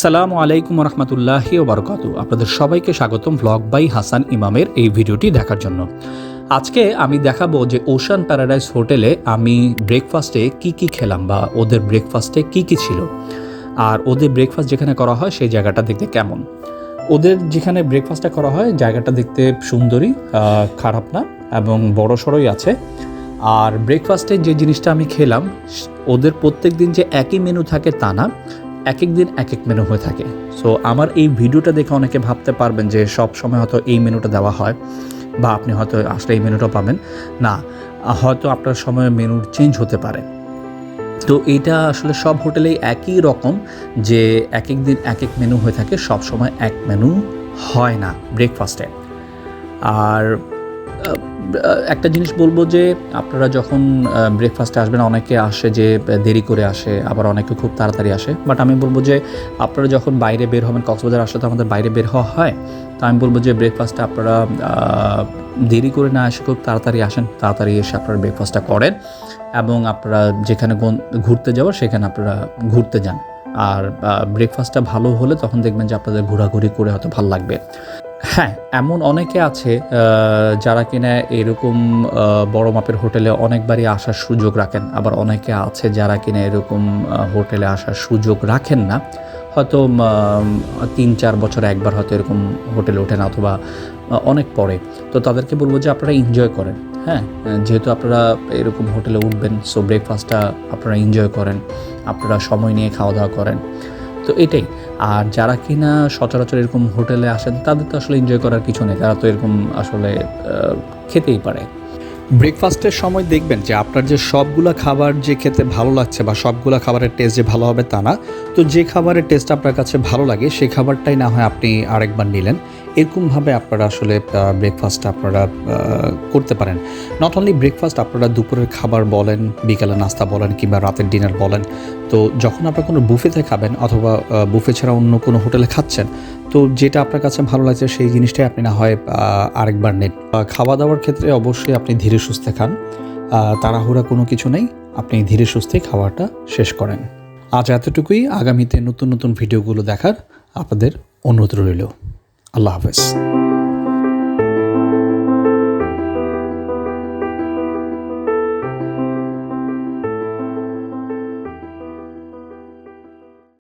সালামু আলাইকুম রহমতুল্লাহি ওবরকাতু। আপনাদের সবাইকে স্বাগতম ব্লগ বাই হাসান ইমামের এই ভিডিওটি দেখার জন্য। আজকে আমি দেখাবো যে ওশান প্যারাডাইস হোটেলে আমি ব্রেকফাস্টে কি কি খেলাম বা ওদের ব্রেকফাস্টে কি কি ছিল। আর ওদের ব্রেকফাস্ট যেখানে করা হয় সেই জায়গাটা দেখতে কেমন। ওদের যেখানে ব্রেকফাস্টটা করা হয় জায়গাটা দেখতে সুন্দরী খারাপ না এবং বড় সড়ই আছে। আর ব্রেকফাস্টে যে জিনিসটা আমি খেলাম, ওদের প্রত্যেক দিন যে একই মেনু থাকে তা না। এক এক দিন এক এক মেনু হয়ে থাকে। সো আমার এই ভিডিওটা দেখে অনেকে ভাবতে পারবেন যে সব সময় হয়তো এই মেনুটা দেওয়া হয় বা আপনি হয়তো আসলে এই মেনুটা পাবেন। না, হয়তো আপনার সময় মেনুর চেঞ্জ হতে পারে। তো এইটা আসলে সব হোটেলেই একই রকম যে এক এক দিন এক এক মেনু হয়ে থাকে, সব সময় এক মেনু হয় না ব্রেকফাস্টে আর একটা জিনিস বলব যে আপনারা যখন ব্রেকফাস্টে আসবেন, অনেকে আসে যে দেরি করে আসে, আবার অনেকে খুব তাড়াতাড়ি আসে। বাট আমি বলব যে আপনারা যখন বাইরে বের হবেন, কক্সবাজার আসলে তো আমাদের বাইরে বের হওয়া হয়। তো আমি বলব যে ব্রেকফাস্টে আপনারা দেরি করে না এসে খুব তাড়াতাড়ি আসেন, তাড়াতাড়ি এসে আপনারা ব্রেকফাস্টটা করেন এবং আপনারা যেখানে ঘুরতে যাওয়ার সেখানে আপনারা ঘুরতে যান। আর ব্রেকফাস্টটা ভালো হলে তখন দেখবেন যে আপনাদের ঘোরাঘুরি করে হয়তো ভালো লাগবে। হ্যাঁ এমন অনেকে আছে যারা কিনা এরকম বড় মাপের হোটেলে অনেকবারই আসার সুযোগ রাখেন। আবার অনেকে আছে যারা কিনা এরকম হোটেলে আসার সুযোগ রাখেন না। হয়তো তিন, চার বছর একবার হয়তো এরকম হোটেলে ওঠেন অথবা অনেক পরে। তো তাদেরকে বলব যে আপনারা এনজয় করেন হ্যাঁ? যেহেতু আপনারা এরকম হোটেলে উঠবেন সো ব্রেকফাস্টটা আপনারা এনজয় করেন, আপনারা সময় নিয়ে খাওয়া দাওয়া করেন। তো এটাই। আর যারা কিনা সচরাচর এরকম হোটেলে আসেন, তাদের তো আসলে এনজয় করার কিছু নেই। তারা তো এরকম আসলে খেতেই পারে। ব্রেকফাস্টের সময় দেখবেন যে আপনার যে সবগুলা খাবার যে খেতে ভালো লাগছে বা সবগুলো খাবারের টেস্ট যে ভালো হবে তা না। তো যে খাবারের টেস্ট আপনার কাছে ভালো লাগে সেই খাবারটাই না হয় আপনি আরেকবার নিলেন। এরকমভাবে আপনারা আসলে ব্রেকফাস্ট আপনারা করতে পারেন। নট অনলি ব্রেকফাস্ট আপনারা দুপুরের খাবার বলেন, বিকালে নাস্তা বলেন কিংবা রাতের ডিনার বলেন, তো যখন আপনারা কোনো বুফেতে খাবেন অথবা বুফে ছাড়া অন্য কোনো হোটেলে খাচ্ছেন, তো যেটা আপনার কাছে ভালো লাগছে সেই জিনিসটাই আপনি না হয় আরেকবার নেন। খাওয়া দাওয়ার ক্ষেত্রে অবশ্যই আপনি ধীরে সুস্থে খান। তাড়াহুড়া কোনো কিছু নেই, আপনি ধীরে সুস্থে খাওয়াটা শেষ করেন। আজ এতটুকুই। আগামীতে নতুন নতুন ভিডিওগুলো দেখার আপনাদের অনুরোধ রইল। আল্লাহ হাফেজ